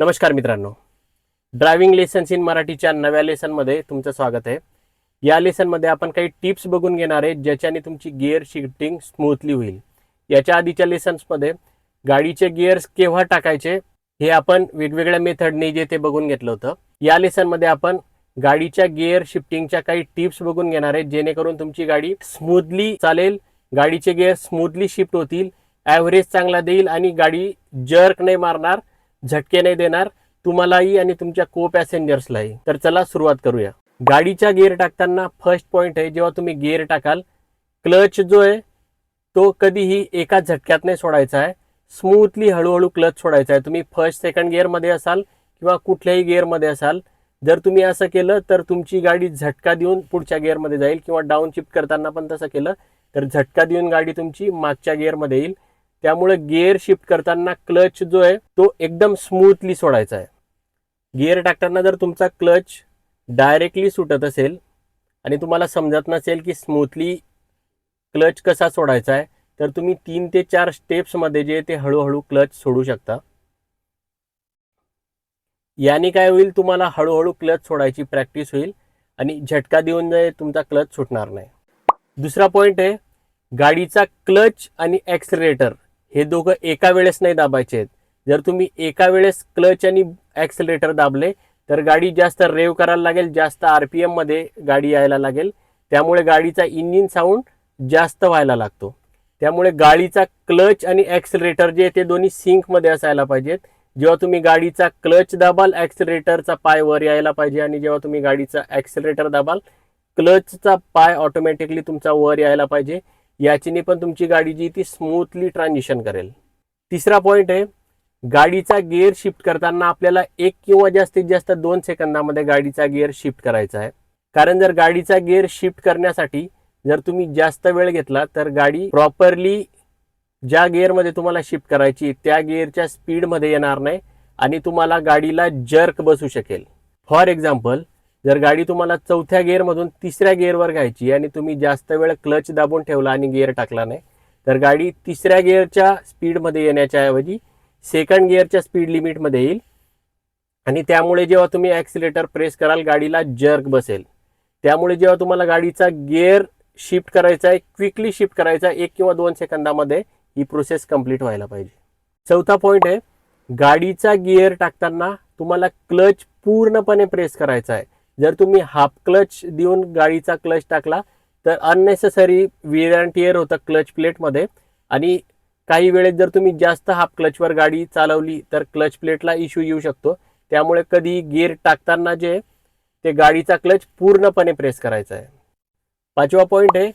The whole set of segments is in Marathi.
नमस्कार मित्रांनो. ड्रायव्हिंग लेसन्स इन मराठीच्या नव्या लेसनमध्ये तुमचं स्वागत आहे. या लेसनमध्ये आपण काही टिप्स बघून घेणार आहे ज्याच्याने तुमची गिअर शिफ्टिंग स्मूथली होईल. याच्या आधीच्या लेसन्समध्ये गाडीचे गिअर्स केव्हा टाकायचे हे आपण वेगवेगळ्या मेथडने जे ते बघून घेतलं होतं. या लेसनमध्ये आपण गाडीच्या गिअर शिफ्टिंगच्या काही टिप्स बघून घेणार आहे जेणेकरून तुमची गाडी स्मूथली चालेल गाडीचे गिअर स्मूथली शिफ्ट होतील ॲव्हरेज चांगला देईल आणि गाडी जर्क नाही मारणार. झटके नाही देणार तुम्हालाही आणि तुमच्या को पॅसेंजर्सलाही तर चला सुरुवात करूया. गाडीच्या गिअर टाकताना फर्स्ट पॉईंट आहे जेव्हा तुम्ही गिअर टाकाल क्लच जो आहे तो कधीही एका झटक्यात नाही सोडायचा आहे. स्मूथली हळूहळू क्लच सोडायचा आहे. तुम्ही फर्स्ट सेकंड गिअरमध्ये असाल किंवा कुठल्याही गिअरमध्ये असाल जर तुम्ही असं केलं तर तुमची गाडी झटका देऊन पुढच्या गिअरमध्ये जाईल किंवा डाऊन शिफ्ट करताना पण तसं केलं तर झटका देऊन गाडी तुमची मागच्या गिअरमध्ये येईल. त्यामुळे गिअर शिफ्ट करताना क्लच जो आहे तो एकदम स्मूथली सोडायचा आहे. गिअर टाकताना जर तुमचा क्लच डायरेक्टली सुटत असेल आणि तुम्हाला समजत नसेल की स्मूथली क्लच कसा सोडायचा आहे तर तुम्ही तीन ते चार स्टेप्समध्ये जे ते हळूहळू क्लच सोडू शकता. याने काय होईल तुम्हाला हळूहळू क्लच सोडायची प्रॅक्टिस होईल आणि झटका देऊन तुमचा क्लच सुटणार नाही. दुसरा पॉईंट आहे गाडीचा क्लच आणि ॲक्सिलेटर हे दोघं एका वेळेस नाही दाबायचे आहेत. जर तुम्ही एका वेळेस क्लच आणि ॲक्सिलेटर दाबले तर गाडी जास्त रेव करायला लागेल जास्त आर पी एममध्ये गाडी यायला लागेल. त्यामुळे गाडीचा इंजिन साऊंड जास्त व्हायला लागतो. त्यामुळे गाडीचा क्लच आणि ॲक्सिलेटर जे आहे ते दोन्ही सिंकमध्ये असायला पाहिजेत. जेव्हा तुम्ही गाडीचा क्लच दाबाल ॲक्सिलेटरचा पाय वर यायला पाहिजे आणि जेव्हा तुम्ही गाडीचा ॲक्सिलेटर दाबाल क्लचचा पाय ऑटोमॅटिकली तुमचा वर यायला पाहिजे. याच्याने पण तुमची गाडी जी ती स्मूथली ट्रान्झिशन करेल. तिसरा पॉईंट आहे गाडीचा गिअर शिफ्ट करताना आपल्याला एक किंवा जास्तीत जास्त दोन सेकंदामध्ये गाडीचा गिअर शिफ्ट करायचा आहे. कारण जर गाडीचा गिअर शिफ्ट करण्यासाठी जर तुम्ही जास्त वेळ घेतला तर गाडी प्रॉपरली ज्या गिअरमध्ये तुम्हाला शिफ्ट करायची त्या गिअरच्या स्पीडमध्ये येणार नाही आणि तुम्हाला गाडीला जर्क बसू शकेल. फॉर एक्झाम्पल जर गाडी तुम्हाला चौथ्या गिअरमधून तिसऱ्या गिअरवर घ्यायची आणि तुम्ही जास्त वेळ क्लच दाबून ठेवला आणि गिअर टाकला नाही तर गाडी तिसऱ्या गिअरच्या स्पीडमध्ये येण्याच्या ऐवजी सेकंड गिअरच्या स्पीड लिमिटमध्ये येईल. आणि त्यामुळे जेव्हा तुम्ही ॲक्सिलेटर प्रेस कराल गाडीला जर्क बसेल. त्यामुळे जेव्हा तुम्हाला गाडीचा गिअर शिफ्ट करायचा आहे क्विकली शिफ्ट करायचा आहे एक किंवा दोन सेकंदामध्ये ही प्रोसेस कंप्लीट व्हायला पाहिजे. चौथा पॉईंट आहे गाडीचा गिअर टाकताना तुम्हाला क्लच पूर्णपणे प्रेस करायचा आहे. जर तुम्ही हाफ क्लच देऊन गाडीचा क्लच टाकला तर अननेसेसरी विअर अँड टिअर होतं क्लच प्लेटमध्ये आणि काही वेळेत जर तुम्ही जास्त हाफ क्लचवर गाडी चालवली तर क्लच प्लेटला इश्यू येऊ शकतो. त्यामुळे कधी गिअर टाकताना जे ते गाडीचा क्लच पूर्णपणे प्रेस करायचा आहे. पाचवा पॉईंट आहे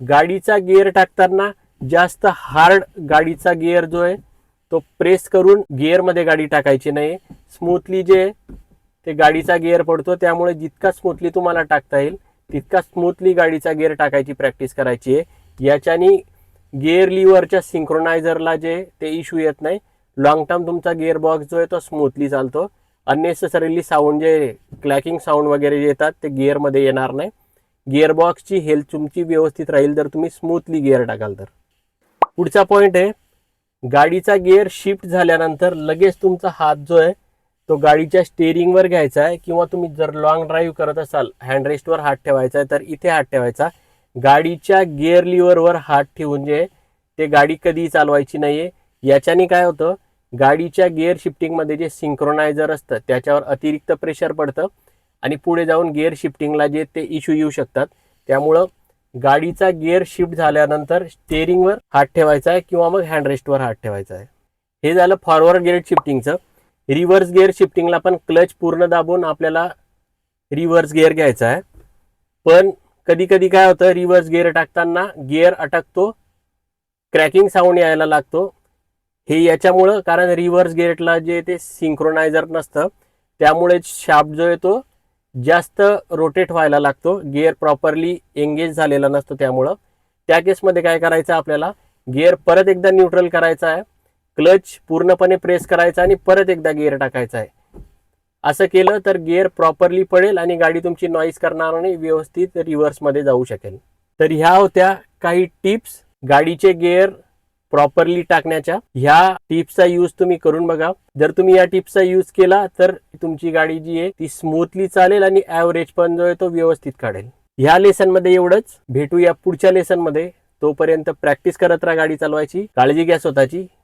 गाडीचा गिअर टाकताना जास्त हार्ड गाडीचा गिअर जो आहे तो प्रेस करून गिअरमध्ये गाडी टाकायची नाही स्मूथली जे ते गाडीचा गिअर पडतो त्यामुळे जितका स्मूथली तुम्हाला टाकता येईल तितका स्मूथली गाडीचा गिअर टाकायची प्रॅक्टिस करायची आहे. याच्यानी गिअर लिव्हरच्या सिंक्रोनायझरला जे ते इश्यू येत नाही. लॉंग टर्म तुमचा गिअर बॉक्स जो आहे तो स्मूथली चालतो. अननेसेसरीली साऊंड जे क्लॅकिंग साऊंड वगैरे जे येतात ते गिअरमध्ये येणार नाही. गिअर बॉक्सची हेल्थ तुमची व्यवस्थित राहील जर तुम्ही स्मूथली गिअर टाकाल तर. पुढचा पॉईंट आहे गाडीचा गिअर शिफ्ट झाल्यानंतर लगेच तुमचा हात जो आहे तो गाडीच्या स्टेअरिंगवर घ्यायचा आहे किंवा तुम्ही जर लॉंग ड्राईव्ह करत असाल हँडरेस्टवर हात ठेवायचा आहे तर इथे हात ठेवायचा. गाडीच्या गिअर लिव्हरवर हात ठेवून जे ते गाडी कधीही चालवायची नाही आहे याच्याने काय होतं गाडीच्या गिअर शिफ्टिंगमध्ये जे सिंक्रोनायझर असतं त्याच्यावर अतिरिक्त प्रेशर पडतं आणि पुढे जाऊन गिअर शिफ्टिंगला जे ते इश्यू येऊ शकतात. त्यामुळं गाडीचा गिअर शिफ्ट झाल्यानंतर स्टेअरिंगवर हात ठेवायचा आहे किंवा मग हँडरेस्टवर हात ठेवायचा आहे. हे झालं फॉरवर्ड गिअर शिफ्टिंगचं रिव्हर्स गिअर शिफ्टिंगला पण क्लच पूर्ण दाबून आपल्याला रिव्हर्स गिअर घ्यायचा आहे. पण कधी कधी काय होतं रिव्हर्स गिअर टाकताना गिअर अटकतो क्रॅकिंग साऊंड यायला लागतो. हे याच्यामुळं कारण रिव्हर्स गिअरला जे ते सिंक्रोनायझर नसतं त्यामुळे शाफ्ट जो आहे तो जास्त रोटेट व्हायला लागतो. गिअर प्रॉपरली एंगेज झालेला नसतो त्यामुळं. त्या केसमध्ये काय करायचं आपल्याला गिअर परत एकदा न्यूट्रल करायचा आहे. क्लच पूर्णपणे प्रेस करायचा आणि परत एकदा गिअर टाकायचा आहे. असं केलं तर गिअर प्रॉपरली पडेल आणि गाडी तुमची नॉईज करणार नाही व्यवस्थित रिव्हर्समध्ये जाऊ शकेल. तर ह्या होत्या काही टिप्स गाडीचे गिअर प्रॉपरली टाकण्याच्या ह्या टिप्सचा यूज तुम्ही करून बघा. जर तुम्ही या टिप्सचा यूज केला तर तुमची गाडी जी आहे ती स्मूथली चालेल आणि ऍव्हरेज पण जो आहे तो व्यवस्थित काढेल. ह्या लेसनमध्ये एवढंच. भेटूया पुढच्या लेसनमध्ये. तोपर्यंत प्रॅक्टिस करत राहा गाडी चालवायची. काळजी घ्या स्वतःची.